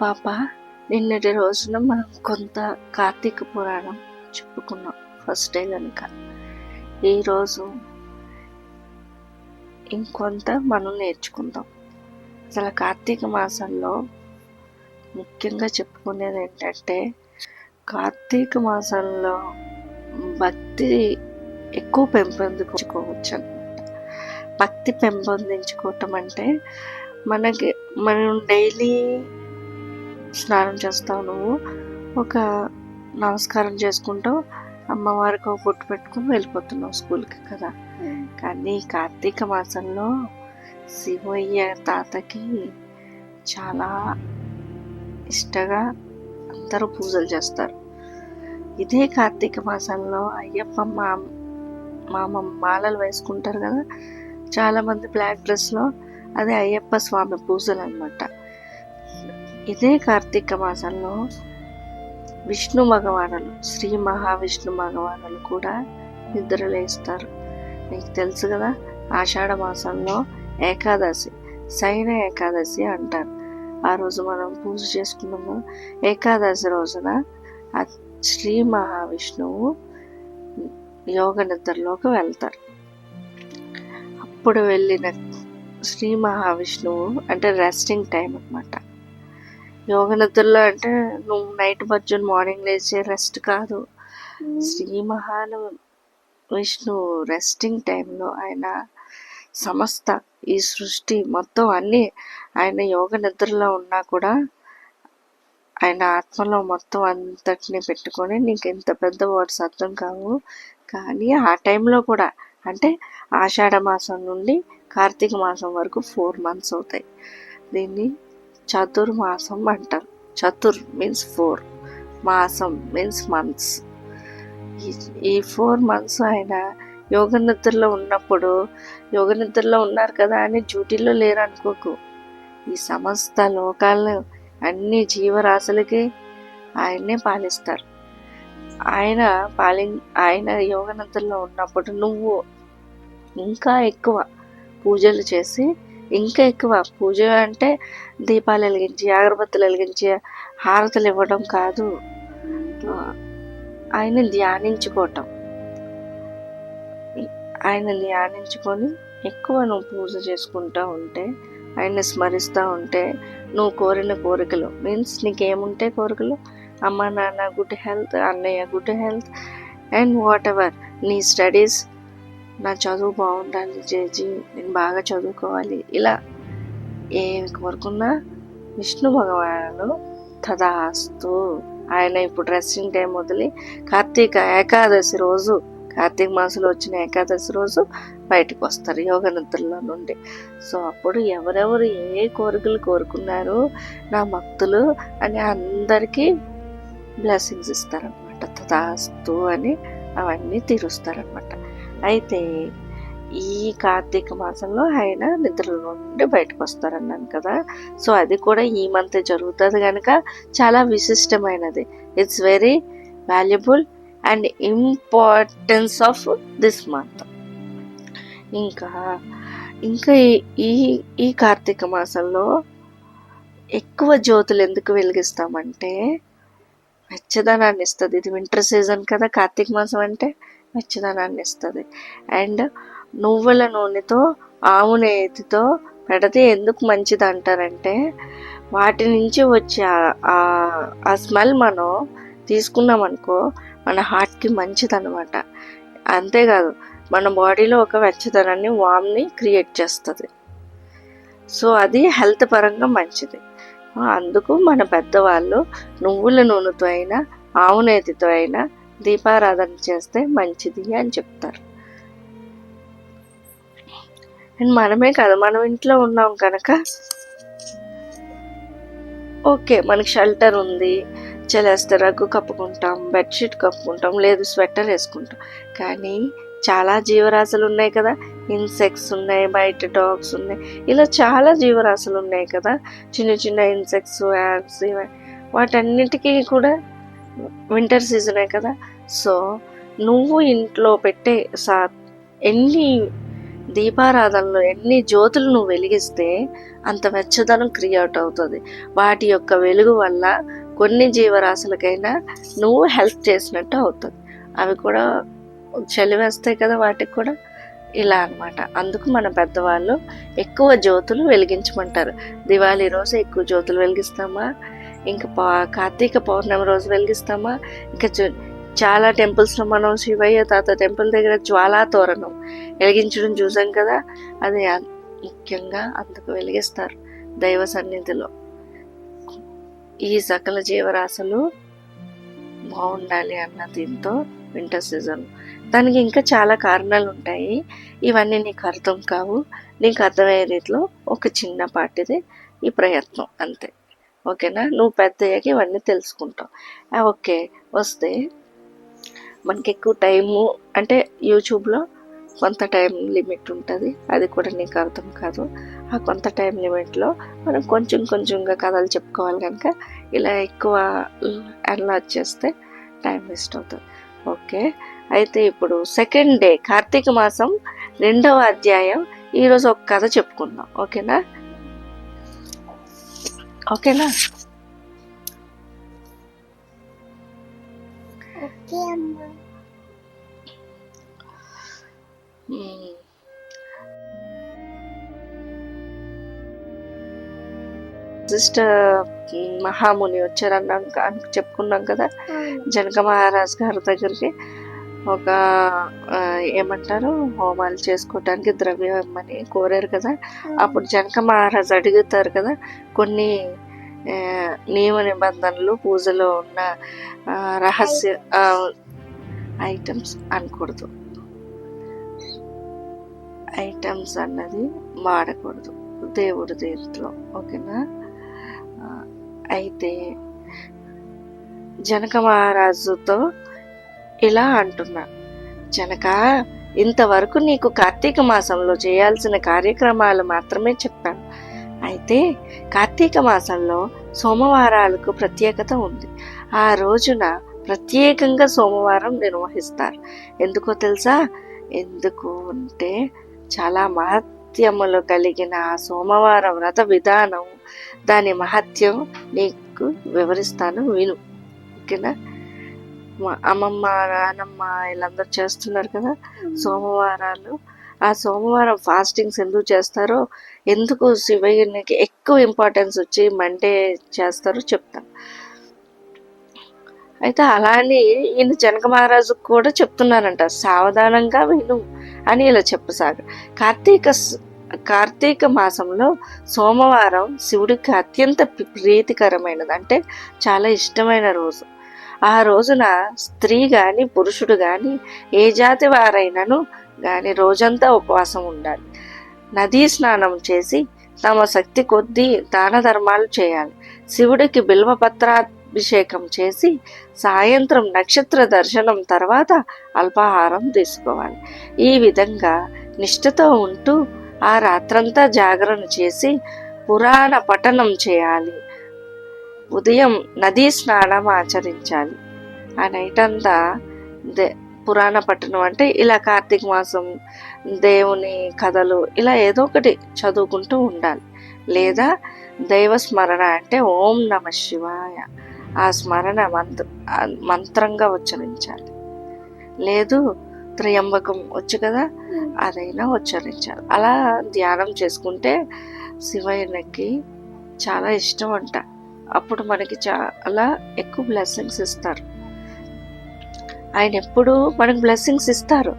పాప. నిన్నటి రోజున మనం కొంత కార్తీక పురాణం చెప్పుకున్నాం. ఫస్ట్ డే కనుక ఈరోజు ఇంకొంత మనం నేర్చుకుందాం. అసలు కార్తీక మాసంలో ముఖ్యంగా చెప్పుకునేది ఏంటంటే కార్తీక మాసంలో భక్తి ఎక్కువ పెంపొందించుకోవచ్చు అనమాట భక్తి పెంపొందించుకోవటం అంటే మనకి మనం డైలీ స్నానం చేస్తావు నువ్వు. ఒక నమస్కారం చేసుకుంటూ అమ్మవారికి ఒక బొట్టు పెట్టుకుని వెళ్ళిపోతున్నావు స్కూల్కి కదా. కానీ కార్తీక మాసంలో శివయ్య తాతకి చాలా ఇష్టగా అందరూ పూజలు చేస్తారు. ఇదే కార్తీక మాసంలో అయ్యప్ప మా మామ మాలలు వేసుకుంటారు కదా. చాలామంది బ్లాక్ డ్రెస్లో అదే అయ్యప్ప స్వామి పూజలు అనమాట ఇదే కార్తీక మాసంలో విష్ణు భగవానులు శ్రీ మహావిష్ణు భగవానులు కూడా నిద్రలేస్తారు మీకు తెలుసు కదా ఆషాఢ మాసంలో ఏకాదశి శయన ఏకాదశి అంటారు. ఆ రోజు మనం పూజ చేసుకున్నాము. ఏకాదశి రోజున శ్రీ మహావిష్ణువు యోగ నిద్రలోకి వెళ్తారు. అప్పుడు వెళ్ళిన శ్రీ మహావిష్ణువు అంటే రెస్టింగ్ టైం అన్నమాట. యోగ నిద్రలో అంటే నువ్వు నైట్ మధ్యన మార్నింగ్ లేచే రెస్ట్ కాదు. శ్రీ మహాను విష్ణు రెస్టింగ్ టైంలో ఆయన సమస్త ఈ సృష్టి మొత్తం అన్నీ ఆయన యోగ నిద్రలో ఉన్నా కూడా ఆయన ఆత్మలో మొత్తం అంతటిని పెట్టుకొని నీకు ఎంత పెద్ద వర్డ్స్ అర్థం కావు. కానీ ఆ టైంలో కూడా అంటే ఆషాఢ మాసం నుండి కార్తీక మాసం వరకు ఫోర్ మంత్స్ అవుతాయి. దీన్ని చతుర్మాసం అంటారు చతుర్ మీన్స్ ఫోర్ మాసం మీన్స్ మంత్స్ ఈ ఫోర్ మంత్స్ ఆయన యోగ నిద్రలో ఉన్నప్పుడు యోగ నిద్రలో ఉన్నారు కదా అని డ్యూటీలో లేరు అనుకోకు ఈ సమస్త లోకాలను అన్ని జీవరాశులకి ఆయన్నే పాలిస్తారు. ఆయన పాలి ఆయన యోగ నిద్రలో ఉన్నప్పుడు నువ్వు ఇంకా ఎక్కువ పూజలు చేసి ఇంకా ఎక్కువ పూజ అంటే దీపాలు వెలిగించి అగరబత్తులు వెలిగించి హారతులు ఇవ్వడం కాదు. ఆయన ధ్యానించుకోవటం. ఆయన ధ్యానించుకొని ఎక్కువ నువ్వు పూజ చేసుకుంటూ ఉంటే ఆయన స్మరిస్తూ ఉంటే నువ్వు కోరిన కోరికలు మీన్స్ నీకేముంటే కోరికలు అమ్మ నాన్న గుడ్ హెల్త్ అన్నయ్య good health and whatever నీ స్టడీస్ నా చదువు బాగుండాలి చేసి నేను బాగా చదువుకోవాలి. ఇలా ఏమి కోరుకున్నా విష్ణు భగవాను తదాస్తు. ఆయన ఇప్పుడు డ్రెస్సింగ్ టైం వదిలి కార్తీక ఏకాదశి రోజు కార్తీక మాసంలో వచ్చిన ఏకాదశి రోజు బయటకు వస్తారు యోగ నిద్రలో నుండి. సో అప్పుడు ఎవరెవరు ఏ కోరికలు కోరుకున్నారు నా భక్తులు అని అందరికీ బ్లెస్సింగ్స్ ఇస్తారనమాట తదాస్తు అని అవన్నీ తీరుస్తారనమాట అయితే ఈ కార్తీక మాసంలో ఆయన నిద్రల నుండి బయటకు వస్తారన్నాను కదా. సో అది కూడా ఈ మంత్ జరుగుతుంది కనుక చాలా విశిష్టమైనది. It's very valuable and importance of this month ఇంకా ఇంకా ఈ ఈ కార్తీక మాసంలో ఎక్కువ జ్యోతులు ఎందుకు వెలిగిస్తామంటే వెచ్చదనాన్ని ఇస్తుంది. ఇది వింటర్ సీజన్ కదా కార్తీక మాసం అంటే. వెచ్చదనాన్ని ఇస్తుంది అండ్ నువ్వుల నూనెతో ఆవు నేతితో పెడితే ఎందుకు మంచిది అంటారంటే వాటి నుంచి వచ్చే ఆ స్మెల్ మనం తీసుకున్నాం అనుకో మన హార్ట్కి మంచిది అనమాట అంతేకాదు మన బాడీలో ఒక వెచ్చదనాన్ని వామ్ని క్రియేట్ చేస్తుంది. సో అది హెల్త్ పరంగా మంచిది. అందుకు మన పెద్దవాళ్ళు నువ్వుల నూనెతో అయినా ఆవు నేతితో అయినా దీపారాధన చేస్తే మంచిది అని చెప్తారు. అండ్ మనమే కాదు మనం ఇంట్లో ఉన్నాం కనుక. ఓకే మనకి షెల్టర్ ఉంది. చలేస్తే రగ్గు కప్పుకుంటాం బెడ్షీట్ కప్పుకుంటాం లేదు స్వెటర్ వేసుకుంటాం. కానీ చాలా జీవరాశులు ఉన్నాయి కదా. ఇన్సెక్ట్స్ ఉన్నాయి బయట డాగ్స్ ఉన్నాయి. ఇలా చాలా జీవరాశులు ఉన్నాయి కదా. చిన్న చిన్న ఇన్సెక్ట్స్ యాప్స్ వాటన్నిటికీ కూడా వింటర్ సీజనే కదా. సో నువ్వు ఇంట్లో పెట్టే సా ఎన్ని దీపారాధనలో ఎన్ని జ్యోతులు నువ్వు వెలిగిస్తే అంత వెచ్చదనం క్రియేట్ అవుతుంది. వాటి యొక్క వెలుగు వల్ల కొన్ని జీవరాశులకైనా నువ్వు హెల్ప్ చేసినట్టు అవుతుంది. అవి కూడా చలి వేస్తాయి కదా వాటికి కూడా. ఇలా అన్నమాట. అందుకు మన పెద్దవాళ్ళు ఎక్కువ జ్యోతులు వెలిగించమంటారు. దివాళీ రోజు ఎక్కువ జ్యోతులు వెలిగిస్తామా? ఇంకా పా కార్తీక పౌర్ణమి రోజు వెలిగిస్తామా? ఇంకా చాలా టెంపుల్స్లో మనం శివయ్య తాత టెంపుల్ దగ్గర జ్వాలా తోరణం వెలిగించడం చూసాం కదా? అది ముఖ్యంగా అందుకు వెలిగిస్తారు దైవ సన్నిధిలో. ఈ సకల జీవరాశులు బాగుండాలి అన్న దీంతో వింటర్ సీజన్ దానికి ఇంకా చాలా కారణాలు ఉంటాయి. ఇవన్నీ నీకు అర్థం కావు. నీకు అర్థమయ్యే రీతిలో ఒక చిన్నపాటిది ఈ ప్రయత్నం అంతే. ఓకేనా? నువ్వు పెద్ద అయ్యాక ఇవన్నీ తెలుసుకుంటావు. ఓకే. వస్తే మనకి ఎక్కువ టైము అంటే యూట్యూబ్లో కొంత టైం లిమిట్ ఉంటుంది. అది కూడా నీకు అర్థం కాదు. ఆ కొంత టైం లిమిట్లో మనం కొంచెం కొంచెంగా కథలు చెప్పుకోవాలి కనుక ఇలా ఎక్కువ అనలాజ్ చేస్తే టైం వేస్ట్ అవుతుంది. ఓకే. అయితే ఇప్పుడు సెకండ్ డే కార్తీక మాసం రెండవ అధ్యాయం. ఈరోజు ఒక కథ చెప్పుకుందాం. ఓకేనా? ఓకేనా. సిస్టర్ మహాముని వచ్చారన్నాం క- అని చెప్పుకున్నాం కదా జనక మహారాజ్ గారి దగ్గరికి. ఒక ఏమంటారు హోమాలు చేసుకోవటానికి ద్రవ్యం ఇమ్మని కోరారు కదా. అప్పుడు జనక మహారాజ్ అడుగుతారు కదా కొన్ని నియమ నిబంధనలు పూజలో ఉన్న రహస్య ఐటమ్స్ అనకూడదు. ఐటమ్స్ అన్నది వాడకూడదు దేవుడి దీంట్లో ఓకేనా? అయితే జనక మహారాజుతో ఇలా అంటున్నా. జనక ఇంతవరకు నీకు కార్తీక మాసంలో చేయాల్సిన కార్యక్రమాలు మాత్రమే చెప్పాను. అయితే కార్తీక మాసంలో సోమవారాలకు ప్రత్యేకత ఉంది. ఆ రోజున ప్రత్యేకంగా సోమవారం నిర్వహిస్తారు. ఎందుకో తెలుసా? ఎందుకు అంటే చాలా మహత్యములు కలిగిన ఆ సోమవార వ్రత విధానం దాని మహత్యం నీకు వివరిస్తాను విను. ఓకేనా? మా అమ్మమ్మ నానమ్మ వీళ్ళందరూ చేస్తున్నారు కదా సోమవారాలు. ఆ సోమవారం ఫాస్టింగ్స్ ఎందుకు చేస్తారో ఎందుకు శివయ్యనికి ఎక్కువ ఇంపార్టెన్స్ వచ్చి మండే చేస్తారో చెప్తాను అయితే అలానే ఈయన జనక మహారాజు కూడా చెప్తున్నారంట సావధానంగా విను అని ఇలా చెప్పసాగ కార్తీక కార్తీక మాసంలో సోమవారం శివుడికి అత్యంత ప్రి- ప్రీతికరమైనది అంటే చాలా ఇష్టమైన రోజు. ఆ రోజున స్త్రీ గాని పురుషుడు గాని ఏ జాతి వారైనను గాని రోజంతా ఉపవాసం ఉండాలి. నదీ స్నానం చేసి తమ శక్తి కొద్దీ దాన ధర్మాలు చేయాలి. శివుడికి బిల్వపత్రాభిషేకం చేసి సాయంత్రం నక్షత్ర దర్శనం తర్వాత అల్పాహారం తీసుకోవాలి. ఈ విధంగా నిష్ఠతో ఉంటూ ఆ రాత్రంతా జాగరణ చేసి పురాణ పఠనం చేయాలి. ఉదయం నదీ స్నానం ఆచరించాలి. ఆ నైట్ అంతా దే పురాణ పట్టణం అంటే ఇలా కార్తీక మాసం దేవుని కథలు ఇలా ఏదో ఒకటి చదువుకుంటూ ఉండాలి. లేదా దైవ స్మరణ అంటే ఓం నమ శివాయ. ఆ స్మరణ మంత్ర మంత్రంగా ఉచ్చరించాలి. లేదు త్రయంబకం వచ్చు కదా అదైనా ఉచ్చరించాలి. అలా ధ్యానం చేసుకుంటే శివయ్యకి చాలా ఇష్టం అంట. అప్పుడు మనకి చాలా ఎక్కువ బ్లెస్సింగ్స్ ఇస్తారు. ఆయన ఎప్పుడూ మనకు బ్లెస్సింగ్స్ ఇస్తారు.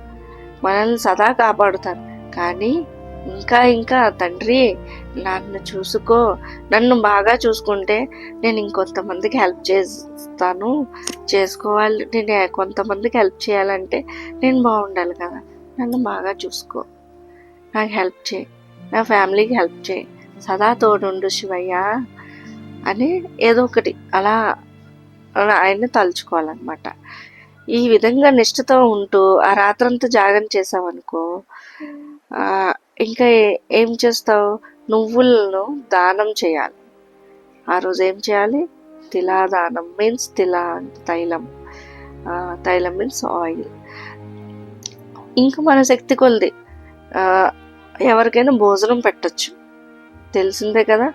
మనల్ని సదా కాపాడుతారు. కానీ ఇంకా ఇంకా తండ్రి నన్ను చూసుకో. నన్ను బాగా చూసుకుంటే నేను ఇంకొంతమందికి హెల్ప్ చేస్తాను. చేసుకోవాలి. నేను కొంతమందికి హెల్ప్ చేయాలంటే నేను బాగుండాలి కదా. నన్ను బాగా చూసుకో. నాకు హెల్ప్ చేయి. నా ఫ్యామిలీకి హెల్ప్ చేయి. సదా తోడుండు శివయ్య. అని ఏదో ఒకటి అలా ఆయన్ని తలుచుకోవాలన్నమాట. ఈ విధంగా నిష్ఠతో ఉంటూ ఆ రాత్రంతా జాగం చేసావనుకో ఇంకా ఏం చేస్తావు? నువ్వులను దానం చేయాలి. ఆ రోజు ఏం చేయాలి? తిలాదానం మీన్స్ తిలా అంటే తైలం. తైలం మీన్స్ ఆయిల్. ఇంకా మన శక్తి కొలది. ఎవరికైనా భోజనం పెట్టచ్చు. తెలిసిందే కదా?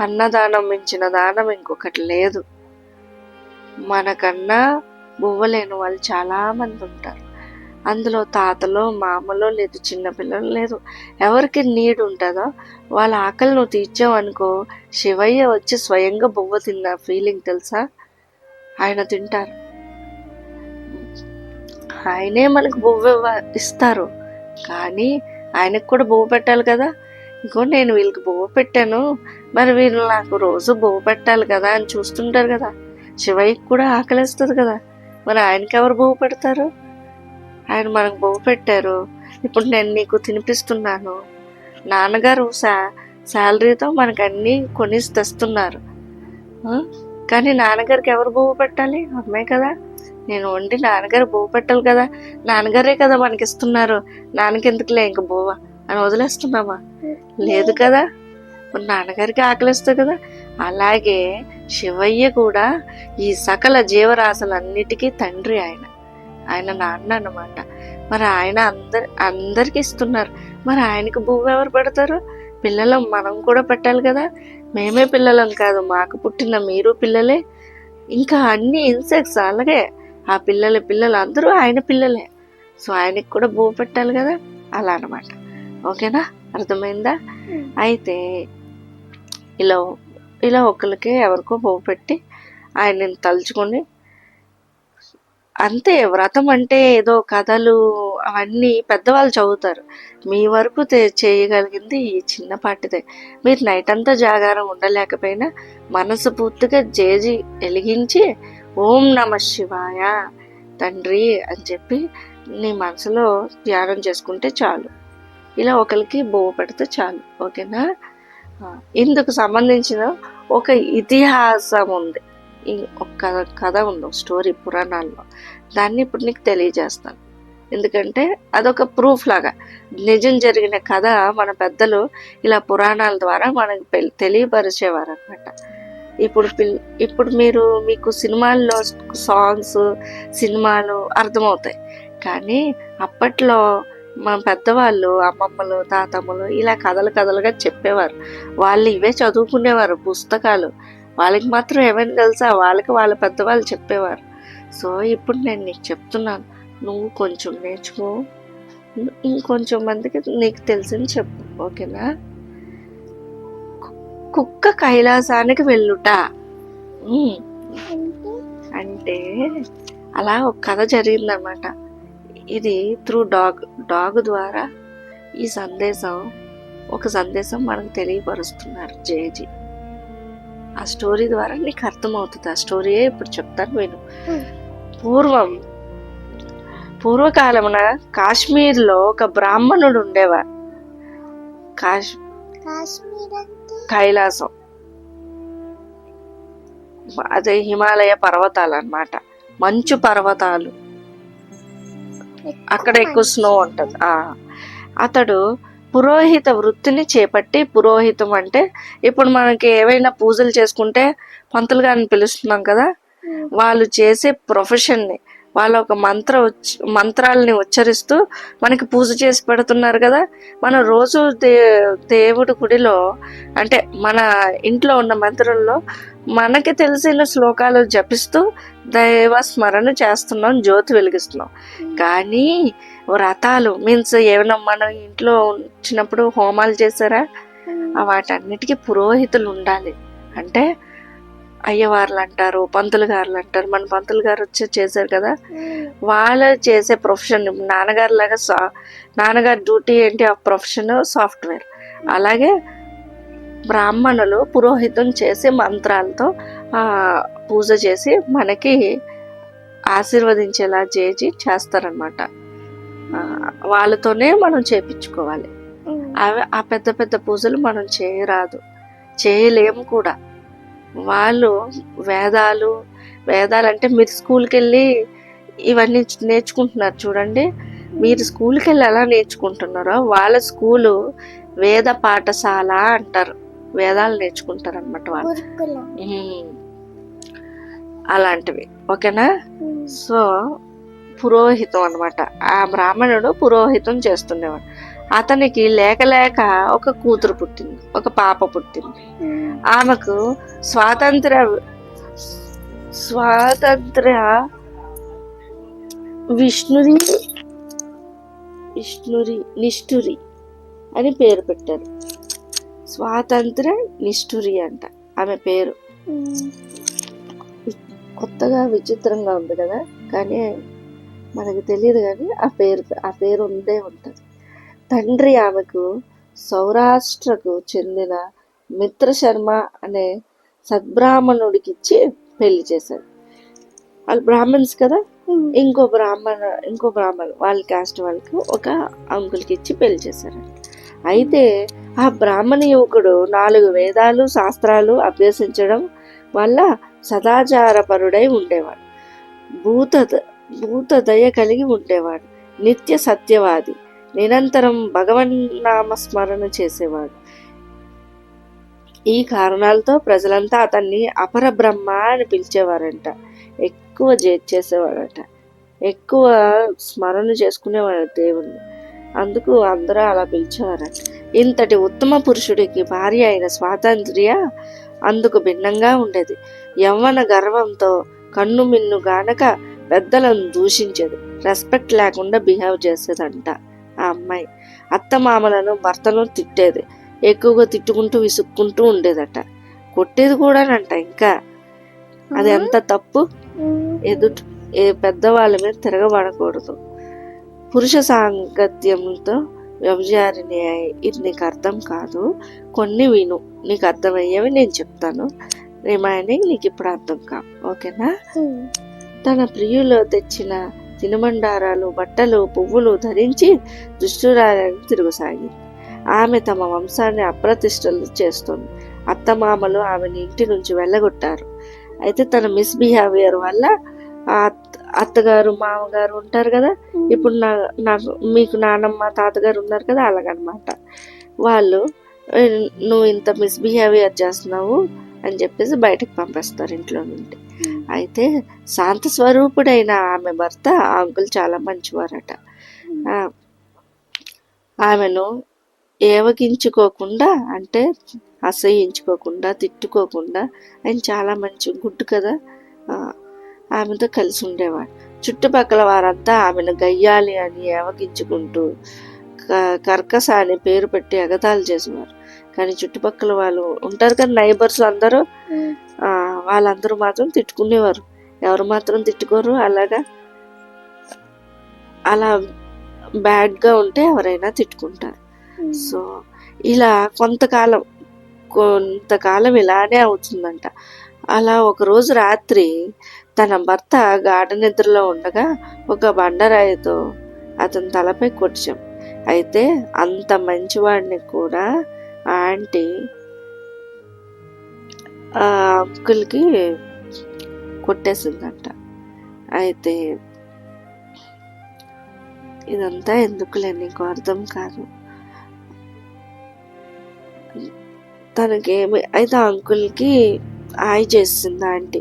అన్నదానం మించిన దానం ఇంకొకటి లేదు. మనకన్నా బువ్వలేని వాళ్ళు చాలామంది ఉంటారు. అందులో తాతలో మామలో లేదు చిన్నపిల్లలు లేదు. ఎవరికి నీడ్ ఉంటుందో వాళ్ళ ఆకలి నువ్వు తీర్చావనుకో శివయ్య వచ్చి స్వయంగా బువ్వ తిన్న ఫీలింగ్ తెలుసా? ఆయన తింటారు. ఆయనే మనకు బువ్వ ఇస్తారు. కానీ ఆయనకు కూడా బువ్వ పెట్టాలి కదా? ఇంకో నేను వీళ్ళకి బువ్వ పెట్టాను. మరి వీళ్ళు నాకు రోజు బువ్వ పెట్టాలి కదా అని చూస్తుంటారు కదా. శివయ్యకి కూడా ఆకలిస్తుంది కదా. మరి ఆయనకి ఎవరు బువ్వ పెడతారు? ఆయన మనకు బువ్వ పెట్టారు. ఇప్పుడు నేను నీకు తినిపిస్తున్నాను. నాన్నగారు సా శాలరీతో మనకు అన్నీ కొనిసి తెస్తున్నారు. కానీ నాన్నగారికి ఎవరు బువ్వ పెట్టాలి? అమ్మే కదా. నేను వండి నాన్నగారు బువ్వ పెట్టాలి కదా. నాన్నగారే కదా మనకి ఇస్తున్నారు నాన్నకి ఎందుకులే ఇంక బువ్వ అని వదిలేస్తున్నామా లేదు కదా. మన నాన్నగారికి ఆకలిస్తుంది కదా. అలాగే శివయ్య కూడా ఈ సకల జీవరాశులన్నిటికీ తండ్రి ఆయన. ఆయన నాన్న అనమాట మరి ఆయన అందరి అందరికి ఇస్తున్నారు. మరి ఆయనకు భూమి ఎవరు పెడతారు? పిల్లలం మనం కూడా పెట్టాలి కదా. మేమే పిల్లలం కాదు మాకు పుట్టిన మీరు పిల్లలే. ఇంకా అన్ని ఇన్సెక్ట్స్ అలాగే ఆ పిల్లల పిల్లలు అందరూ ఆయన పిల్లలే. సో ఆయనకి కూడా భూ పెట్టాలి కదా. అలా అనమాట ఓకేనా? అర్థమైందా? అయితే ఇలా ఇలా ఒకరికి ఎవరికో బొవ్వ పెట్టి ఆయనని తలుచుకొని అంతే వ్రతం అంటే ఏదో కథలు అవన్నీ పెద్దవాళ్ళు చదువుతారు. మీ వరకు చేయగలిగింది ఈ చిన్నపాటిదే మీరు నైట్ అంతా జాగారం ఉండలేకపోయినా మనసు పూర్తిగా జేజి వెలిగించి ఓం నమ శివాయ తండ్రి అని చెప్పి నీ మనసులో ధ్యానం చేసుకుంటే చాలు. ఇలా ఒకరికి బొవ్వ పెడితే చాలు ఓకేనా? ఇందుకు సంబంధించిన ఒక ఇతిహాసం ఉంది. ఈ ఒక కథ కథ ఉంది స్టోరీ పురాణాల్లో. దాన్ని ఇప్పుడు నీకు తెలియజేస్తాను. ఎందుకంటే అదొక ప్రూఫ్ లాగా. నిజం జరిగిన కథ మన పెద్దలు ఇలా పురాణాల ద్వారా మనకు తెలియపరిచేవారు అనమాట ఇప్పుడు పిల్ ఇప్పుడు మీరు మీకు సినిమాల్లో సాంగ్స్ సినిమాలు అర్థమవుతాయి. కానీ అప్పట్లో మన పెద్దవాళ్ళు అమ్మమ్మలు తాతమ్మలు ఇలా కథలు కథలుగా చెప్పేవారు. వాళ్ళు ఇవే చదువుకునేవారు పుస్తకాలు. వాళ్ళకి మాత్రం ఏమైనా తెలుసా? వాళ్ళకి వాళ్ళ పెద్దవాళ్ళు చెప్పేవారు. సో ఇప్పుడు నేను నీకు చెప్తున్నాను. నువ్వు కొంచెం నేర్చుకో. ఇంకొంచెం మందికి నీకు తెలిసింది చెప్పు. ఓకేనా? కుక్క కైలాసానికి వెళ్ళుట. అంటే అలా ఒక కథ జరిగిందనమాట. ఇది త్రూ డాగ్ డాగ్ ద్వారా ఈ సందేశం ఒక సందేశం మనకు తెలియపరుస్తున్నారు జేజీ. ఆ స్టోరీ ద్వారా నీకు అర్థమవుతుంది. ఆ స్టోరీయే ఇప్పుడు చెప్తాను విను. పూర్వం పూర్వకాలమున కాశ్మీర్లో ఒక బ్రాహ్మణుడు ఉండేవారు. కాశ్ కైలాసం. అదే హిమాలయ పర్వతాలు అన్నమాట. మంచు పర్వతాలు. అక్కడ ఎక్కువ స్నో ఉంటుంది. ఆ. అతడు పురోహిత వృత్తిని చేపట్టి పురోహితం అంటే ఇప్పుడు మనకి ఏవైనా పూజలు చేసుకుంటే పంతులు గారిని పిలుస్తున్నాం కదా వాళ్ళు చేసే ప్రొఫెషన్ని వాళ్ళ ఒక మంత్ర ఉచ్ మంత్రాలని ఉచ్చరిస్తూ మనకి పూజ చేసి పెడుతున్నారు కదా. మనం రోజు దే దేవుడి గుడిలో అంటే మన ఇంట్లో ఉన్న మంత్రుల్లో మనకి తెలిసిన శ్లోకాలు జపిస్తూ దైవ స్మరణ చేస్తున్నాం జ్యోతి వెలిగిస్తున్నాం. కానీ వ్రతాలు మీన్స్ ఏమైనా మనం ఇంట్లో వచ్చినప్పుడు హోమాలు చేశారా? ఆ వాటన్నిటికీ పురోహితులు ఉండాలి. అంటే అయ్యవార్లు అంటారు పంతులు గారులు అంటారు. మన పంతులు గారు వచ్చి చేశారు కదా. వాళ్ళు చేసే ప్రొఫెషన్ నాన్నగారు లాగా సా నాన్నగారి డ్యూటీ ఏంటి? ఆ ప్రొఫెషన్ సాఫ్ట్వేర్. అలాగే బ్రాహ్మణులు పురోహితం చేసి మంత్రాలతో పూజ చేసి మనకి ఆశీర్వదించేలా చేసి చేస్తారనమాట వాళ్ళతోనే మనం చేపించుకోవాలి. అవి ఆ పెద్ద పెద్ద పూజలు మనం చేయరాదు. చేయలేము కూడా. వాళ్ళు వేదాలు వేదాలు అంటే మీరు స్కూల్కి వెళ్ళి ఇవన్నీ నేర్చుకుంటున్నారు చూడండి. మీరు స్కూల్కి వెళ్ళి ఎలా నేర్చుకుంటున్నారో వాళ్ళ స్కూలు వేద పాఠశాల అంటారు. వేదాలు నేర్చుకుంటారు అనమాట వాళ్ళు. అలాంటివి. ఓకేనా? సో పురోహితం అన్నమాట. ఆ బ్రాహ్మణుడు పురోహితం చేస్తుండేవాడు. అతనికి లేక లేక ఒక కూతురు పుట్టింది ఒక పాప పుట్టింది. ఆమెకు స్వాతంత్ర స్వాతంత్ర విష్ణురి విష్ణురి నిష్ఠురి అని పేరు పెట్టారు. స్వాతంత్ర నిష్ఠురి అంట. ఆమె పేరు. కొత్తగా విచిత్రంగా ఉంది కదా? కానీ మనకు తెలియదు కానీ ఆ పేరు ఆ పేరు ఉందే ఉంటుంది. తండ్రి ఆమెకు సౌరాష్ట్రకు చెందిన మిత్ర శర్మ అనే సద్బ్రాహ్మణుడికి ఇచ్చి పెళ్ళి చేశారు వాళ్ళు బ్రాహ్మణ్స్ కదా? ఇంకో బ్రాహ్మణ ఇంకో బ్రాహ్మణ్ వాళ్ళ కాస్ట్ వాళ్ళకి ఒక అంకుల్కి ఇచ్చి పెళ్ళి చేశారు అయితే ఆ బ్రాహ్మణ యువకుడు నాలుగు వేదాలు శాస్త్రాలు అభ్యసించడం వల్ల సదాచారపరుడై ఉండేవాడు. భూత భూత దయ కలిగి ఉండేవాడు. నిత్య సత్యవాది. నిరంతరం భగవన్నామ స్మరణ చేసేవాడు. ఈ కారణాలతో ప్రజలంతా అతన్ని అపర బ్రహ్మ అని పిలిచేవారంట. ఎక్కువ చేసేవాడట ఎక్కువ స్మరణ చేసుకునేవాడు దేవుణ్ణి. అందుకు అందరూ అలా పిలిచేవారట. ఇంతటి ఉత్తమ పురుషుడికి భార్య అయిన స్వాతంత్ర్య అందుకు భిన్నంగా ఉండేది. యవ్వన గర్వంతో కన్ను మిన్ను గానక పెద్దలను దూషించేది. రెస్పెక్ట్ లేకుండా బిహేవ్ చేసేదంట ఆ అమ్మాయి. అత్తమామలను భర్తను తిట్టేది. ఎక్కువగా తిట్టుకుంటూ విసుక్కుంటూ ఉండేదట. కొట్టేది కూడానంట ఇంకా. అది ఎంత తప్పు? ఎదుటి ఏ పెద్దవాళ్ళ మీద తిరగబడకూడదు. పురుష సాంగత్యంతో వ్యభిచారిణి అయి ఇది నీకు అర్థం కాదు. కొన్ని విను. నీకు అర్థమయ్యేవి నేను చెప్తాను. రిమైనింగ్ నీకు ఇప్పుడు అర్థం కా ఓకేనా? తన ప్రియులో తెచ్చిన తినుబండారాలు బట్టలు పువ్వులు ధరించి దుష్టురాలను తిరుగుసాగింది. ఆమె తమ వంశాన్ని అప్రతిష్టలు చేస్తుంది. అత్తమామలు ఆమెను ఇంటి నుంచి వెళ్ళగొట్టారు. అయితే తన మిస్బిహేవియర్ వల్ల ఆ అత్త- అత్తగారు మామగారు ఉంటారు కదా? ఇప్పుడు నా నాకు మీకు నానమ్మ తాతగారు ఉన్నారు కదా? అలాగనమాట. వాళ్ళు "ఏ, నువ్వు ఇంత మిస్బిహేవియర్ చేస్తున్నావు అని చెప్పేసి బయటకు పంపేస్తారు ఇంట్లో నుండి. అయితే శాంత స్వరూపుడైన ఆమె భర్త ఆ అంకుల్ చాలా మంచివారట. ఆమెను ఏవగించుకోకుండా అంటే అసహించుకోకుండా తిట్టుకోకుండా ఆయన చాలా మంచి గుడ్డు కదా? ఆమెతో కలిసి ఉండేవాడు. చుట్టుపక్కల వారంతా ఆమెను గయ్యాలి అని ఏవగించుకుంటూ క- కర్కస అని పేరు పెట్టి ఎగతాళి చేసేవారు. కానీ చుట్టుపక్కల వాళ్ళు ఉంటారు కదా నైబర్స్ అందరూ వాళ్ళందరూ మాత్రం తిట్టుకునేవారు. ఎవరు మాత్రం తిట్టుకోరు. అలాగా అలా బ్యాడ్గా ఉంటే ఎవరైనా తిట్టుకుంటారు. సో ఇలా కొంతకాలం కొంతకాలం ఇలానే అవుతుందంట. అలా ఒక రోజు రాత్రి తన భర్త గాఢ నిద్రలో ఉండగా ఒక బండరాయితో అతని తలపై కొట్టాం అయితే అంత మంచివాడిని కూడా ఆ ఆంటీ ఆ అంకుల్కి కొట్టేసిందంట. అయితే ఇదంతా ఎందుకులే నీకు అర్థం కాదు? తనకేమి అయితే ఆ అంకుల్కి ఆయి చేసింది ఆంటీ.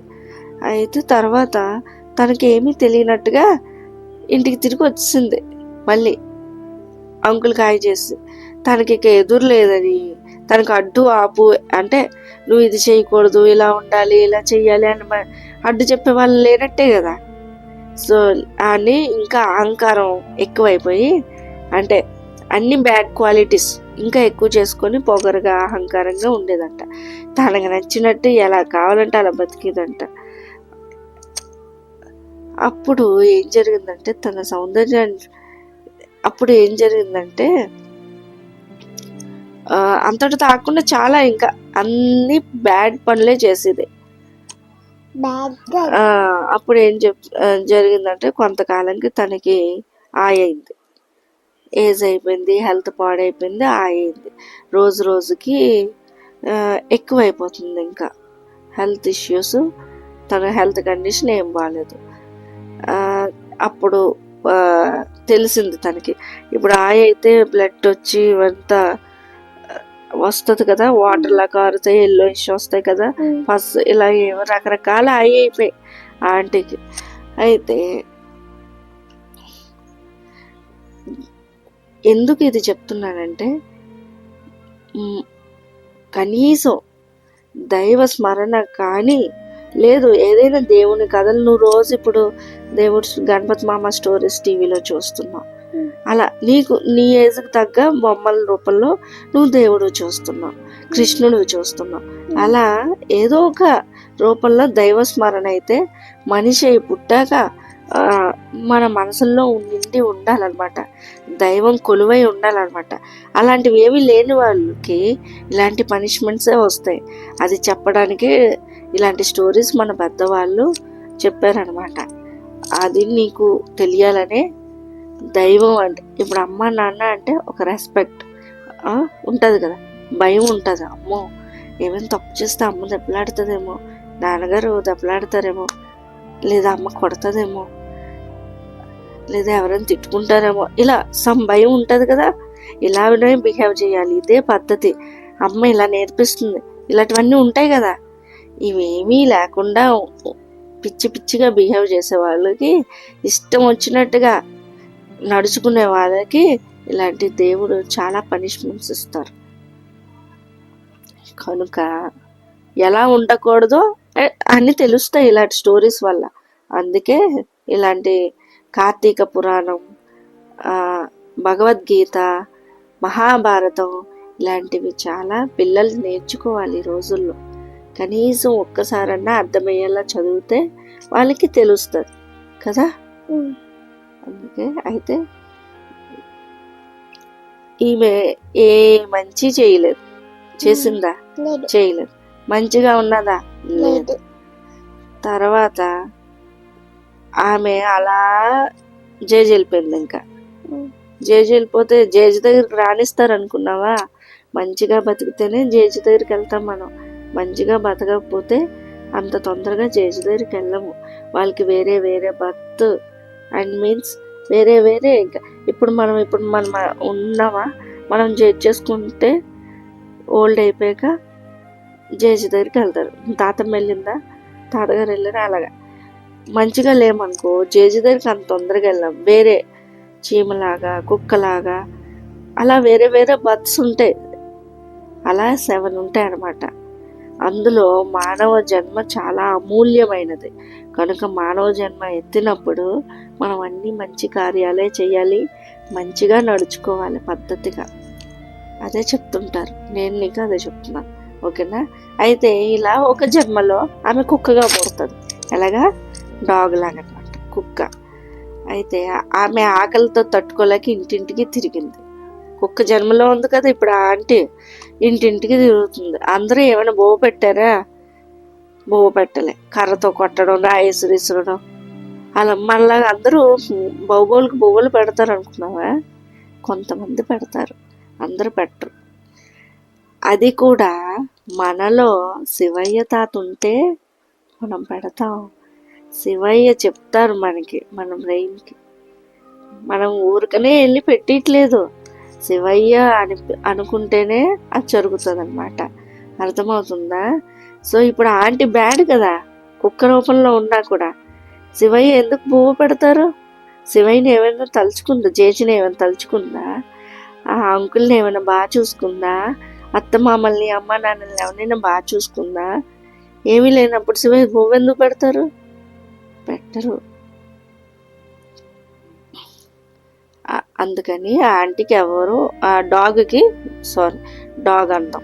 అయితే తర్వాత తనకేమీ తెలియనట్టుగా ఇంటికి తిరిగి వచ్చింది మళ్ళీ అంకుల్ కాయ చేసి తనకి ఇక ఎదురు లేదని తనకు అడ్డు ఆపు అంటే నువ్వు ఇది చేయకూడదు ఇలా ఉండాలి ఇలా చెయ్యాలి అని అడ్డు చెప్పే వాళ్ళు లేనట్టే కదా. సో అని ఇంకా అహంకారం ఎక్కువైపోయి అంటే అన్ని బ్యాడ్ క్వాలిటీస్ ఇంకా ఎక్కువ చేసుకొని పొగరుగా అహంకారంగా ఉండేదంట. తనకు నచ్చినట్టు ఎలా కావాలంటే అలా బతికేదంట. అప్పుడు ఏం జరిగిందంటే తన సౌందర్యాన్ని అప్పుడు ఏం జరిగిందంటే ఆ, అంతటితో కాకుండా చాలా ఇంకా అన్ని బ్యాడ్ పనులే చేసేది. అప్పుడు ఏం చెప్ జరిగిందంటే కొంతకాలంకి తనకి ఆయయింది ఏజ్ అయిపోయింది హెల్త్ పాడైపోయింది ఆయయింది రోజు రోజుకి ఎక్కువైపోతుంది ఇంకా. హెల్త్ ఇష్యూస్ తన హెల్త్ కండిషన్ ఏం బాగాలేదు అప్పుడు తెలిసింది తనకి. ఇప్పుడు ఆయ అయితే బ్లడ్ వచ్చి ఇవంతా వస్తుంది కదా వాటర్ లా కారుతాయి ఎల్లో ఇష్యూ వస్తాయి కదా పస్ ఇలా రకరకాల అయి అయిపోయాయి ఆంటీకి. అయితే ఎందుకు ఇది చెప్తున్నానంటే కనీసం దైవ స్మరణ కానీ లేదు ఏదైనా దేవుని కథలు నువ్వు రోజు ఇప్పుడు దేవుడు గణపతి మామ స్టోరీస్ టీవీలో చూస్తున్నావు. Hmm. అలా నీకు నీ ఏజ్కి తగ్గ బొమ్మల రూపంలో నువ్వు దేవుడు చూస్తున్నావు కృష్ణుడు చూస్తున్నావు. అలా ఏదో ఒక రూపంలో దైవ స్మరణ అయితే మనిషి పుట్టాక ఆ, మన మనసుల్లో నిండి ఉండాలన్నమాట. దైవం కొలువై ఉండాలన్నమాట. అలాంటివి ఏమీ లేని వాళ్ళకి ఇలాంటి పనిష్మెంట్సే వస్తాయి. అది చెప్పడానికి ఇలాంటి స్టోరీస్ మన పెద్దవాళ్ళు చెప్పారనమాట. అది నీకు తెలియాలనే దైవం అంటే. ఇప్పుడు అమ్మ నాన్న అంటే ఒక రెస్పెక్ట్. ఉంటుంది కదా. భయం ఉంటుంది. అమ్మో ఏమైనా తప్పు చేస్తే అమ్మ దెబ్బలాడుతుందేమో నాన్నగారు దెబ్బలాడతారేమో లేదా అమ్మ కొడతదేమో లేదా ఎవరైనా తిట్టుకుంటారేమో ఇలా సమ్ భయం ఉంటుంది కదా. ఇలానే బిహేవ్ చేయాలి. ఇదే పద్ధతి. అమ్మ ఇలా నేర్పిస్తుంది. ఇలాంటివన్నీ ఉంటాయి కదా. ఇవేమీ లేకుండా పిచ్చి పిచ్చిగా బిహేవ్ చేసే వాళ్ళకి ఇష్టం వచ్చినట్టుగా నడుచుకునే వాళ్ళకి ఇలాంటి దేవుడు చాలా పనిష్మెంట్స్ ఇస్తారు. కనుక ఎలా ఉండకూడదో అని అన్నీ తెలుస్తాయి ఇలాంటి స్టోరీస్ వల్ల. అందుకే ఇలాంటి కార్తీక పురాణం భగవద్గీత మహాభారతం ఇలాంటివి చాలా పిల్లలు నేర్చుకోవాలి ఈ రోజుల్లో. కనీసం ఒక్కసారన్నా అర్థమయ్యేలా చదివితే వాళ్ళకి తెలుస్తుంది. కదా. అందుకే అయితే ఈమె ఏ మంచి చేయలేదు. చేసిందా? లేదు. చేయలేదు. మంచిగా ఉన్నదా? లేదు. తర్వాత ఆమె అలా జేజి వెళ్ళిపోయింది ఇంకా. జేజి వెళ్ళిపోతే జేజి దగ్గరికి రాణిస్తారు అనుకున్నావా మంచిగా బతికితేనే జేజి దగ్గరికి వెళ్తాం మనం. మంచిగా బతకకపోతే అంత తొందరగా జేజి దగ్గరికి వెళ్ళము. వాళ్ళకి వేరే వేరే బర్త్ అండ్ మీన్స్ వేరే వేరే ఇంకా ఇప్పుడు మనం ఇప్పుడు మనం ఉన్నామా? మనం జడ్జ్ చేసుకుంటే ఓల్డ్ అయిపోయాక జేజీ దగ్గరికి వెళ్తారు. తాతమ్మ వెళ్ళిందా? తాతగారు వెళ్ళారా? అలాగా. మంచిగా లేమనుకో జేజి దగ్గరికి అంత తొందరగా వెళ్ళాం. వేరే చీమలాగా కుక్కలాగా అలా వేరే వేరే బర్త్స్ ఉంటాయి. అలా సెవెన్ ఉంటాయి అన్నమాట అందులో మానవ జన్మ చాలా అమూల్యమైనది. కనుక మానవ జన్మ ఎత్తినప్పుడు మనం అన్ని మంచి కార్యాలే చేయాలి మంచిగా నడుచుకోవాలి పద్ధతిగా. అదే చెప్తుంటారు. నేను నీకు అదే చెప్తున్నాను ఓకేనా? అయితే ఇలా ఒక జన్మలో ఆమె కుక్కగా పుడుతుంది. ఎలాగా? డాగ్ లాగా అనమాట కుక్క. అయితే ఆమె ఆకలితో తట్టుకోలేక ఇంటింటికి తిరిగింది. కుక్క జన్మలో ఉంది కదా ఇప్పుడు ఆ ఆంటీ. ఇంటింటికి తిరుగుతుంది. అందరూ ఏమైనా బోవ పెట్టారా? బోవ పెట్టలే. కర్రతో కొట్టడం రాయేసురు విసరడం అలా మళ్ళా అందరూ బొవ్వోళ్ళకి బొవ్వలు పెడతారు అనుకున్నావా కొంతమంది పెడతారు. అందరూ పెట్టరు. అది కూడా మనలో శివయ్య తాత ఉంటే మనం పెడతాం. శివయ్య చెప్తారు మనకి మన బ్రెయిన్కి మనం ఊరికనే వెళ్ళి పెట్టట్లేదు. శివయ్య అని అనుకుంటేనే అది జరుగుతుంది అనమాట అర్థమవుతుందా? సో ఇప్పుడు ఆంటీ బ్యాడ్ కదా కుక్క రూపంలో ఉన్నా కూడా. శివయ్య ఎందుకు పువ్వు పెడతారు? శివయ్యని ఏమైనా తలుచుకుందా? జేజిని ఏమైనా తలుచుకుందా? ఆ అంకుల్ని ఏమైనా బాగా చూసుకుందా? అత్త మామల్ని అమ్మ నాన్నల్ని ఎవరైనా బాగా చూసుకుందా? ఏమీ లేనప్పుడు శివయ్య పువ్వు ఎందుకు పెడతారు? పెట్టరు. అందుకని ఆ ఆంటీకి ఎవరు ఆ డాగ్కి సారీ డాగ్ అంటాం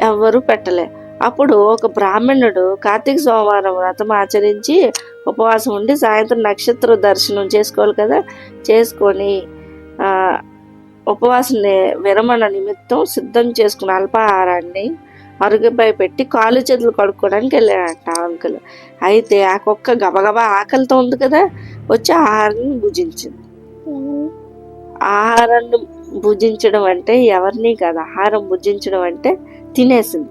ఎవరు పెట్టలే. అప్పుడు ఒక బ్రాహ్మణుడు కార్తీక సోమవారం వ్రతం ఆచరించి ఉపవాసం ఉండి సాయంత్రం నక్షత్ర దర్శనం చేసుకోవాలి కదా? చేసుకొని ఉపవాసం విరమణ నిమిత్తం సిద్ధం చేసుకున్న అల్పాహారాన్ని అరుగుపై పెట్టి కాలు చేతులు కడుక్కోవడానికి వెళ్ళాడంట ఆ అంకుల్. అయితే ఆ కుక్క గబగబా ఆకలితో ఉంది కదా? వచ్చి ఆహారాన్ని భుజించింది. ఆహారాన్ని భుజించడం అంటే ఎవరిని కాదు ఆహారం భుజించడం అంటే తినేసింది.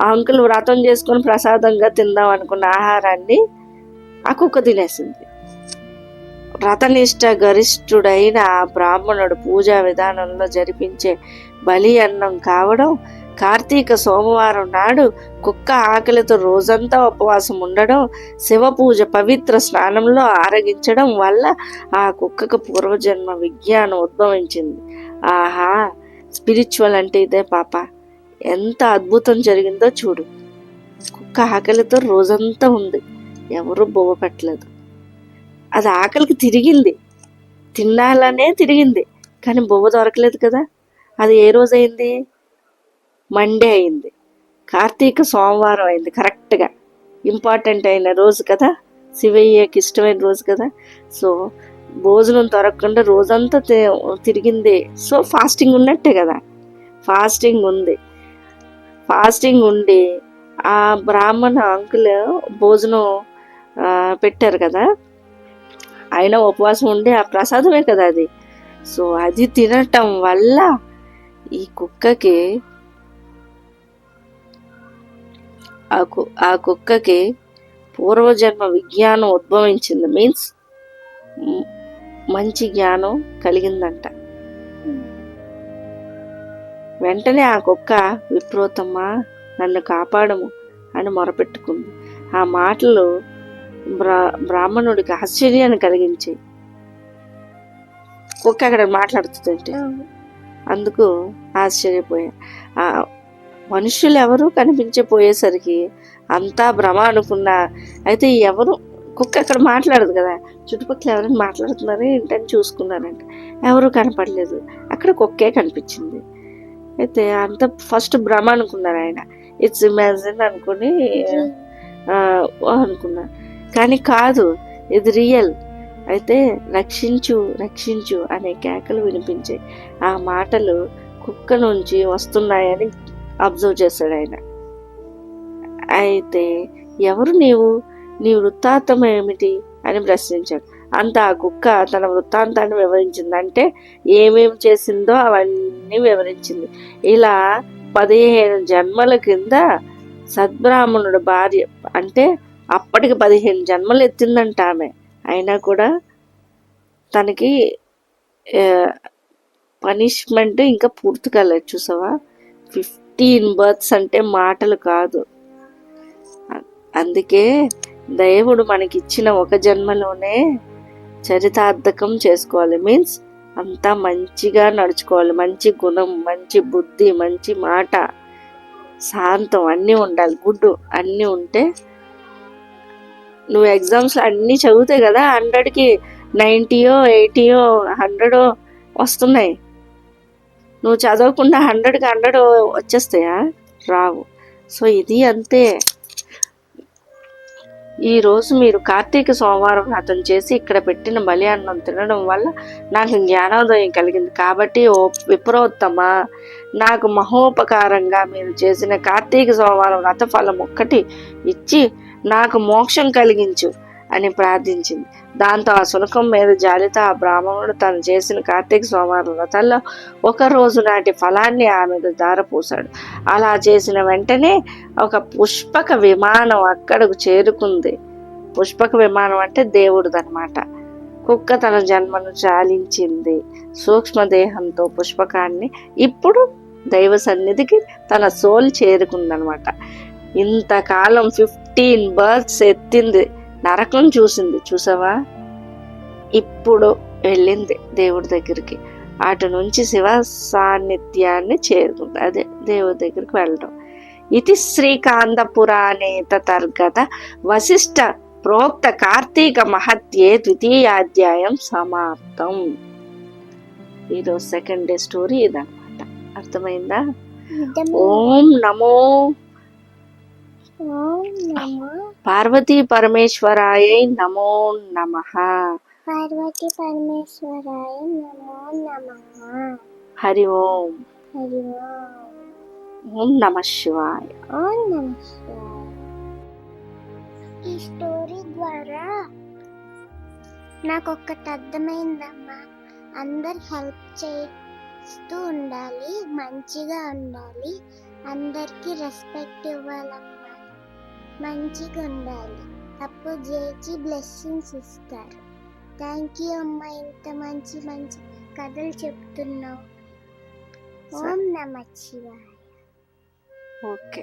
ఆ అంకుల్ వ్రతం చేసుకొని ప్రసాదంగా తిందాం అనుకున్న ఆహారాన్ని ఆ కుక్క తినేసింది. వ్రతనిష్ట గరిష్ఠుడైన ఆ బ్రాహ్మణుడు పూజా విధానంలో జరిపించే బలి అన్నం కావడం కార్తీక సోమవారం నాడు కుక్క ఆకలితో రోజంతా ఉపవాసం ఉండడం శివ పూజ పవిత్ర స్నానంలో ఆరగించడం వల్ల ఆ కుక్కకు పూర్వజన్మ విజ్ఞానం ఉద్భవించింది. ఆహా స్పిరిచువల్ అంటే ఇదే పాప. ఎంత అద్భుతం జరిగిందో చూడు. కుక్క ఆకలితో రోజంతా ఉంది. ఎవరు బొవ్వ పెట్టలేదు. అది ఆకలికి తిరిగింది. తినాలనే తిరిగింది. కానీ బొవ్వ దొరకలేదు కదా. అది ఏ రోజు అయింది మండే అయింది. కార్తీక సోమవారం అయింది కరెక్ట్గా. ఇంపార్టెంట్ అయిన రోజు కదా? శివయ్యకి ఇష్టమైన రోజు కదా? సో భోజనం దొరకకుండా రోజంతా తి- తిరిగింది. సో ఫాస్టింగ్ ఉన్నట్టే కదా? ఫాస్టింగ్ ఉంది. ఫాస్టింగ్ ఉండి ఆ బ్రాహ్మణ అంకుల్ భోజనం పెట్టారు కదా? ఆయన ఉపవాసం ఉండి ఆ ప్రసాదమే కదా అది? సో అది తినటం వల్ల ఈ కుక్కకి ఆ కు- ఆ కుక్కకి పూర్వజన్మ విజ్ఞానం ఉద్భవించింది. మీన్స్ మంచి జ్ఞానం కలిగిందంట. వెంటనే ఆ కుక్క విప్రోతమ్మా నన్ను కాపాడము అని మొరపెట్టుకుంది. ఆ మాటలు బ్రా బ్రాహ్మణుడికి ఆశ్చర్యాన్ని కలిగించాయి. కుక్క అక్కడ మాట్లాడుతుంటే అందుకు ఆశ్చర్యపోయా. మనుషులు ఎవరు కనిపించపోయేసరికి అంతా భ్రమ అనుకున్నా. అయితే ఎవరు కుక్క అక్కడ మాట్లాడదు కదా. చుట్టుపక్కల ఎవరైనా మాట్లాడుతున్నారో ఏంటని చూసుకున్నారంట. ఎవరు కనపడలేదు. అక్కడ కుక్కే కనిపించింది. అయితే అంత ఫస్ట్ భ్రమ అనుకున్నారు ఆయన. ఇట్స్ ఇమాజిన్ అనుకుని ఆ, అనుకున్నా. కానీ కాదు ఇది రియల్ అయితే రక్షించు రక్షించు అనే కేకలు వినిపించాయి ఆ మాటలు కుక్క నుంచి వస్తున్నాయని అబ్జర్వ్ చేశాడు ఆయన. అయితే ఎవరు నీవు? నీ వృత్తాంతం ఏమిటి? అని ప్రశ్నించాడు. అంత ఆ కుక్క తన వృత్తాంతాన్ని వివరించింది అంటే ఏమేమి చేసిందో అవన్నీ వివరించింది. ఇలా పదిహేను జన్మల కింద సద్బ్రాహ్మణుడు భార్య అంటే అప్పటికి పదిహేను జన్మలు ఎత్తిందంట ఆమె. అయినా కూడా తనకి పనిష్మెంట్ ఇంకా పూర్తి కాలేదు. చూసావా? ఫిఫ్టీన్ బర్త్స్ అంటే మాటలు కాదు. అందుకే దేవుడు మనకి ఇచ్చిన ఒక జన్మలోనే చరితార్థకం చేసుకోవాలి. మీన్స్ అంతా మంచిగా నడుచుకోవాలి. మంచి గుణం మంచి బుద్ధి మంచి మాట శాంతం అన్నీ ఉండాలి. గుడ్డు అన్నీ ఉంటే నువ్వు ఎగ్జామ్స్లో అన్నీ చదివితే కదా హండ్రెడ్కి నైంటీయో ఎయిటీయో హండ్రెడో వస్తున్నాయి. నువ్వు చదవకుండా హండ్రెడ్కి హండ్రెడ్ వచ్చేస్తాయా? రావు. సో ఇది అంతే. ఈరోజు మీరు కార్తీక సోమవారం వ్రతం చేసి ఇక్కడ పెట్టిన బలి అన్నం తినడం వల్ల నాకు జ్ఞానోదయం కలిగింది. కాబట్టి ఓ విప్రోత్తమ నాకు మహోపకారంగా మీరు చేసిన కార్తీక సోమవారం వ్రత ఫలం ఒక్కటి ఇచ్చి నాకు మోక్షం కలిగించు. అని ప్రార్థించింది. దాంతో ఆ శునకం మీద జాలితో ఆ బ్రాహ్మణుడు తను చేసిన కార్తీక సోమవారం వ్రతంలో ఒక రోజు నాటి ఫలాన్ని ఆమెకు దారపోశాడు అలా చేసిన వెంటనే ఒక పుష్పక విమానం అక్కడకు చేరుకుంది. పుష్పక విమానం అంటే దేవుడిదనమాట కుక్క తన జన్మను చాలించింది. సూక్ష్మదేహంతో పుష్పకాన్ని ఇప్పుడు దైవ సన్నిధికి తన సోల్ చేరుకుందనమాట ఇంతకాలం ఫిఫ్టీన్ బర్త్స్ ఎత్తింది. నరకం చూసింది చూసావా? ఇప్పుడు వెళ్ళింది దేవుడి దగ్గరికి. అటు నుంచి శివ సాన్నిధ్యాన్ని చేరుకుంది అదే దేవుడి దగ్గరికి వెళ్ళడం ఇది శ్రీకాంత పురాణే తర్గత వశిష్ట ప్రోక్త కార్తీక మహత్యే ద్వితీయాధ్యాయం సమాప్తం. ఈరోజు సెకండ్ డే స్టోరీ ఇదన్నమాట. అర్థమైందా. ఓం నమో పార్వతీ పరమేశ్వరాయ నమో నమ. పార్వతి పరమేశ్వరాయ నమో నమః. హరి ఓం. హరి ఓం. నమ శివాయ. ఓం నమ శివాయ. ఈ స్టోరీ ద్వారా నాకు ఒక్కటి అర్థమైందమ్మా. అందరు హెల్ప్ చేస్తూ ఉండాలి మంచిగా ఉండాలి. అందరికీ రెస్పెక్ట్ ఇవ్వాలమ్మా. మంచిగా ఉండాలి అప్పుడు చేసి బ్లెస్సింగ్స్ ఇస్తారు. థ్యాంక్ యూ అమ్మా ఇంత మంచి మంచి కథలు చెప్తున్నావు. ఓం నమ శివాయ. ఓకే.